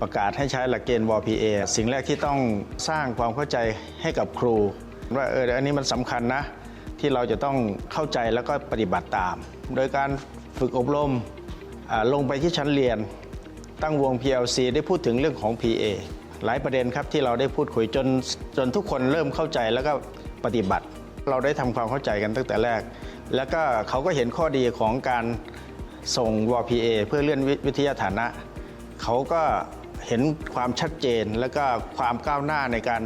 ประกาศให้ใช้หลักเกณฑ์ว PA สิ่งแรกที่ต้องสร้างความเข้าใจให้กับครู ว่าเอออันนี้มันสำคัญนะ ที่เราจะต้องเข้าใจแล้วก็ปฏิบัติตาม โดยการฝึกอบรมลงไปที่ชั้นเรียน ตั้งวง PLC ได้พูดถึงเรื่องของ PA หลายประเด็นครับที่เราได้พูดคุยจนจนทุกคนเริ่มเข้าใจแล้วก็ปฏิบัติ เราได้ทำความเข้าใจกันตั้งแต่แรก แล้วก็เขาก็เห็นข้อดีของการส่งว PA เพื่อเลื่อนวิวิทยาฐานะ เขาก็ เห็นความชัดเจน และก็ความก้าวหน้าในการ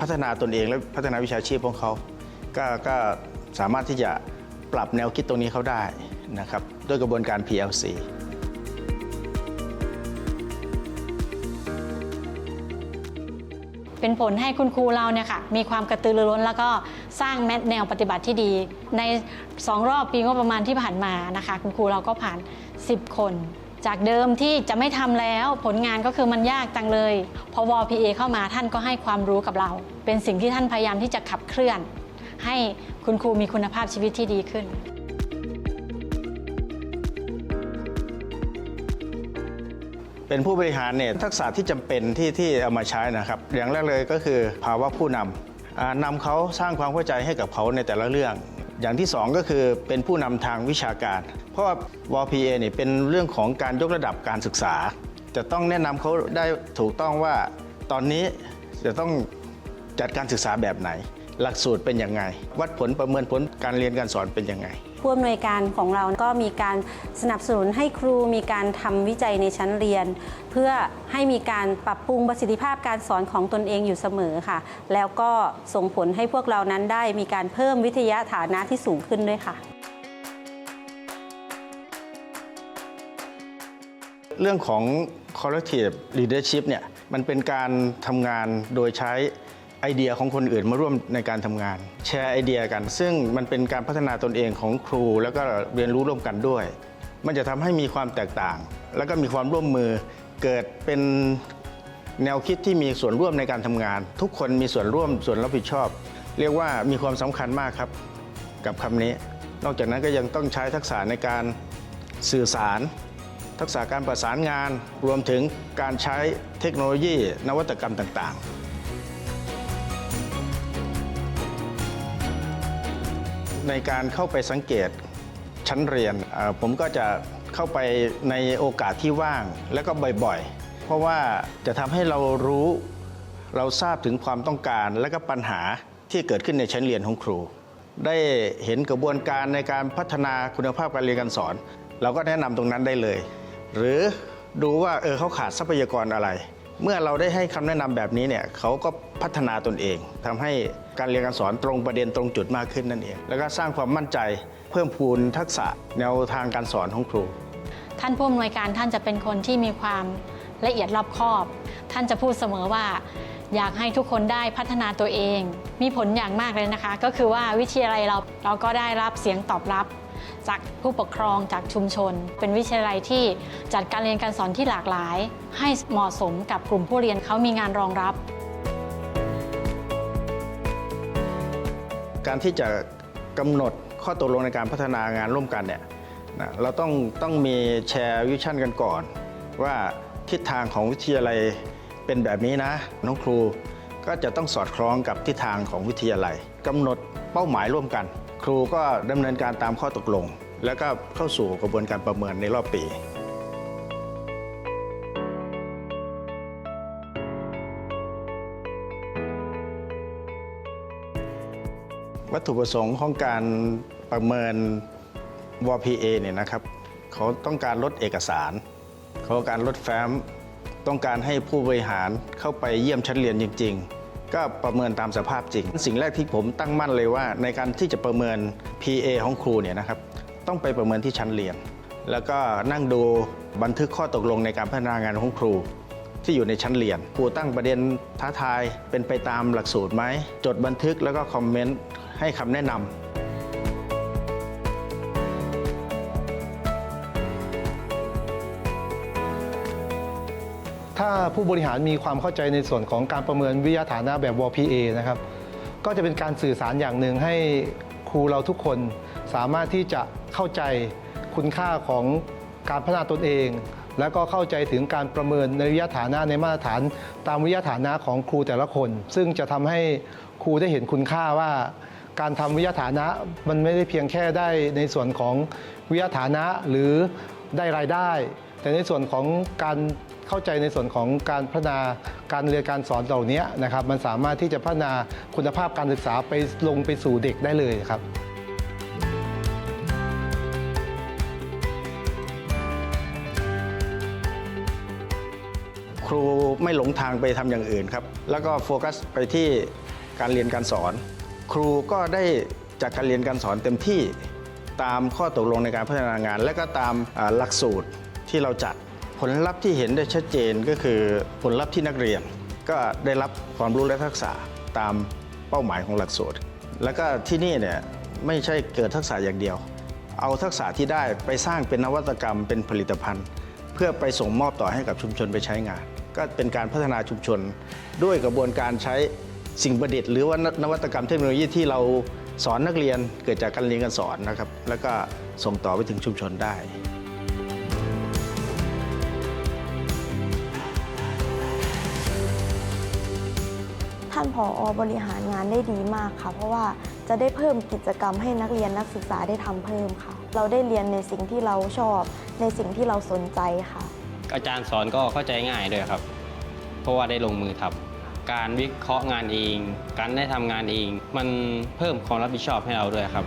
พัฒนาตนเอง และพัฒนาวิชาชีพของเขาก็ก็สามารถที่จะปรับแนวคิดตรงนี้เขาได้นะครับด้วยกระบวนการ PLC เป็นผลให้คุณครูเราเนี่ยค่ะมีความกระตือรือร้น แล้วก็สร้างแมแนวปฏิบัติที่ดี ใน 2 รอบปีงบประมาณที่ผ่านมานะคะ คุณครูเราก็ผ่าน 10 คน จากเดิมที่จะไม่ทำแล้วผลงานก็คือมันยากจังเลยพอว PA เข้ามาท่านก็ให้ความรู้กับเรา เป็นสิ่งที่ท่านพยายามที่จะขับเคลื่อน ให้คุณครูมีคุณภาพชีวิตที่ดีขึ้นเป็นผู้บริหารเนี่ยทักษะที่จำเป็นที่ที่เอามาใช้นะครับ อย่างแรกเลยก็คือภาวะผู้นำอ่านำเขาสร้างความเข้าใจให้กับเขาในแต่ละเรื่อง อย่างที่สองก็คือเป็นผู้นำทางวิชาการ เพราะว่าวพีเอเนี่ยเป็นเรื่องของการยกระดับการศึกษา จะต้องแนะนำเขาได้ถูกต้องว่าตอนนี้จะต้องจัดการศึกษาแบบไหน หลักสูตรเป็นยังไง วัดผลประเมินผลการเรียนการสอนเป็นยังไง ผู้อำนวยการของเราก็มีการสนับสนุนให้ครูมีการทำวิจัยในชั้นเรียน เพื่อให้มีการปรับปรุงประสิทธิภาพการสอนของตนเองอยู่เสมอค่ะ แล้วก็ส่งผลให้พวกเรานั้นได้มีการเพิ่มวิทยาฐานะที่สูงขึ้นด้วยค่ะเรื่องของ collective leadership เนี่ยมันเป็นการทำงานโดยใช้ ไอเดียของคนอื่นมาร่วมในการทำงาน แชร์ไอเดียกัน ซึ่งมันเป็นการพัฒนาตนเองของครู แล้วก็เรียนรู้ร่วมกันด้วย มันจะทำให้มีความแตกต่าง แล้วก็มีความร่วมมือเกิดเป็นแนวคิดที่มีส่วนร่วมในการทำงาน ทุกคนมีส่วนร่วมส่วนรับผิดชอบ เรียกว่ามีความสำคัญมากครับ กับคำนี้ นอกจากนั้นก็ยังต้องใช้ทักษะในการสื่อสาร ทักษะการประสานงาน รวมถึงการใช้เทคโนโลยี นวัตกรรมต่าง ๆ ในการเข้าไปสังเกตชั้นเรียน ผมก็จะเข้าไปในโอกาสที่ว่างแล้วก็บ่อยๆ เพราะว่าจะทำให้เรารู้เราทราบถึงความต้องการและก็ปัญหาที่เกิดขึ้นในชั้นเรียนของครู ได้เห็นกระบวนการในการพัฒนาคุณภาพการเรียนการสอน เราก็แนะนำตรงนั้นได้เลย หรือดูว่าเออเขาขาดทรัพยากรอะไร เมื่อเราได้ให้คำแนะนำแบบนี้เนี่ยเขาก็พัฒนาตนเองทำให้การเรียนการสอนตรงประเด็นตรงจุดมากขึ้นนั่นเอง แล้วก็สร้างความมั่นใจเพิ่มพูนทักษะแนวทางการสอนของครู ท่านผู้อำนวยการท่านจะเป็นคนที่มีความละเอียดรอบคอบ ท่านจะพูดเสมอว่า อยากให้ทุกคนได้พัฒนาตัวเอง มีผลอย่างมากเลยนะคะ ก็คือว่าวิทยาลัยเราเราก็ได้รับเสียงตอบรับ จากผู้ปกครองจากชุมชน เป็นวิทยาลัยที่จัดการเรียนการสอนที่หลากหลาย ให้เหมาะสมกับกลุ่มผู้เรียนเขามีงานรองรับ การที่จะกำหนดข้อตกลงในการพัฒนางานร่วมกันเนี่ยนะเราต้องต้องมีแชร์วิชั่นกันก่อน ว่าทิศทางของวิทยาลัยเป็นแบบนี้นะ น้องครูก็จะต้องสอดคล้องกับทิศทางของวิทยาลัยกำหนดเป้าหมายร่วมกัน ครูก็ดำเนินการตามข้อตกลง แล้วก็เข้าสู่กระบวนการประเมินในรอบปี วัตถุประสงค์ของการประเมิน WPA เนี่ยนะครับ เขาต้องการลดเอกสาร เขาต้องการลดแฟ้ม ต้องการให้ผู้บริหารเข้าไปเยี่ยมชั้นเรียนจริง ๆ ก็ประเมินตามสภาพจริง สิ่งแรกที่ผมตั้งมั่นเลยว่า ในการที่จะประเมิน PA ของครูเนี่ยนะครับต้องไปประเมินที่ชั้นเรียน แล้วก็นั่งดูบันทึกข้อตกลงในการพัฒนางานของครูที่อยู่ในชั้นเรียน ครูตั้งประเด็นท้าทายเป็นไปตามหลักสูตรไหม จดบันทึกแล้วก็คอมเมนต์ให้คำแนะนำ ถ้าผู้บริหารมีความเข้าใจในส่วนของการประเมินวิทยาฐานะแบบ WPA นะครับ ก็จะเป็นการสื่อสารอย่างหนึ่งให้ครูเราทุกคนสามารถที่จะเข้าใจคุณค่าของการพัฒนาตนเอง แล้วก็เข้าใจถึงการประเมินในวิทยาฐานะในมาตรฐาน ตามวิทยาฐานะของครูแต่ละคน ซึ่งจะทำให้ครูได้เห็นคุณค่าว่าการทำวิทยาฐานะมันไม่ได้เพียงแค่ได้ในส่วนของวิทยาฐานะหรือได้รายได้ แต่ในส่วนของการเข้าใจในส่วนของการพัฒนาการเรียนการสอนเหล่านี้นะครับมันสามารถที่จะพัฒนาคุณภาพการศึกษาไปลงไปสู่เด็กได้เลยครับครูไม่หลงทางไปทำอย่างอื่นครับ แล้วก็โฟกัสไปที่การเรียนการสอน ครูก็ได้จากการเรียนการสอนเต็มที่ตามข้อตกลงในการพัฒนางาน และก็ตามหลักสูตร ที่เราจัดผลลัพธ์ที่เห็นได้ชัดเจนก็คือผลลัพธ์ที่นักเรียน ก็ได้รับความรู้และทักษะตามเป้าหมายของหลักสูตร แล้วก็ที่นี่เนี่ยไม่ใช่เกิดทักษะอย่างเดียว เอาทักษะที่ได้ไปสร้างเป็นนวัตกรรมเป็นผลิตภัณฑ์ เพื่อไปส่งมอบต่อให้กับชุมชนไปใช้งาน ก็เป็นการพัฒนาชุมชน ด้วยกระบวนการใช้สิ่งประดิษฐ์หรือว่านวัตกรรมเทคโนโลยีที่เราสอนนักเรียนเกิดจากการเรียนการสอนนะครับ แล้วก็ส่งต่อไปถึงชุมชนได้ ท่านผออบริหารงานได้ดีมากค่ะ เพราะว่าจะได้เพิ่มกิจกรรมให้นักเรียนนักศึกษาได้ทำเพิ่มค่ะ เราได้เรียนในสิ่งที่เราชอบ ในสิ่งที่เราสนใจค่ะ อาจารย์สอนก็เข้าใจง่ายด้วยครับ เพราะว่าได้ลงมือทำการวิเคราะห์งานเอง การได้ทำงานเอง มันเพิ่มความรับผิดชอบให้เราด้วยครับ